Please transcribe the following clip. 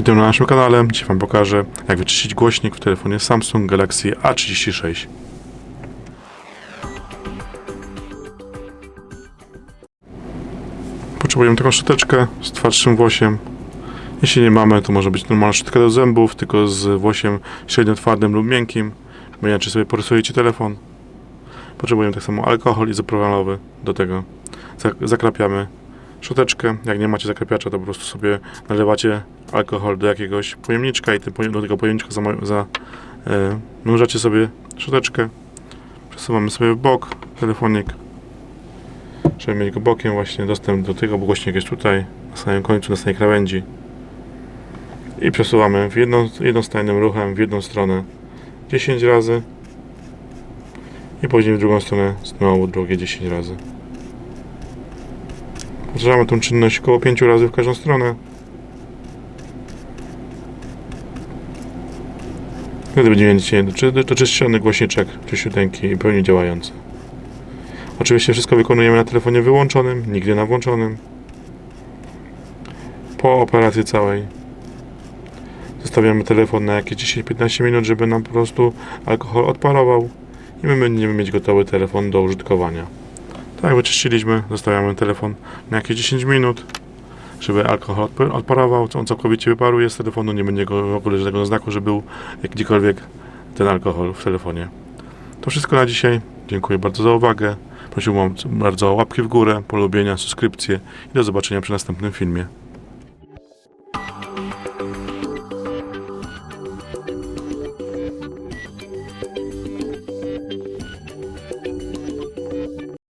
Witam na naszym kanale. Dzisiaj Wam pokażę, jak wyczyścić głośnik w telefonie Samsung Galaxy A36. Potrzebujemy taką szczoteczkę z twardszym włosiem. Jeśli nie mamy, to może być normalna szczotka do zębów, tylko z włosiem średnio twardym lub miękkim. Bo inaczej sobie porysujecie telefon. Potrzebujemy tak samo alkohol izopropanowy do tego. Zak- Zakrapiamy szczoteczkę. Jak nie macie zakrapiacza, to po prostu sobie nalewacie alkohol do jakiegoś pojemniczka i do tego pojemniczka za, za e, sobie szczoteczkę. Przesuwamy sobie w bok telefonik, żeby mieć go bokiem właśnie dostęp do tego, bo głośnik jest tutaj, na samym końcu, na samej krawędzi. I przesuwamy w jedną, jednostajnym ruchem w jedną stronę 10 razy i później w drugą stronę znowu drugie 10 razy. Powtarzamy tą czynność około 5 razy w każdą stronę. Wtedy będziemy mieć czy- doczyszczony głośniczek czyściuteńki i pełni działający. Oczywiście wszystko wykonujemy na telefonie wyłączonym, nigdy na włączonym. Po operacji całej zostawiamy telefon na jakieś 10-15 minut, żeby nam po prostu alkohol odparował i my będziemy mieć gotowy telefon do użytkowania. Tak, wyczyściliśmy, zostawiamy telefon na jakieś 10 minut, żeby alkohol odp- odparował. On całkowicie wyparuje z telefonu, nie będzie go w ogóle żadnego znaku, że był gdziekolwiek ten alkohol w telefonie. To wszystko na dzisiaj. Dziękuję bardzo za uwagę. Prosiłbym bardzo o łapki w górę, polubienia, subskrypcje i do zobaczenia przy następnym filmie.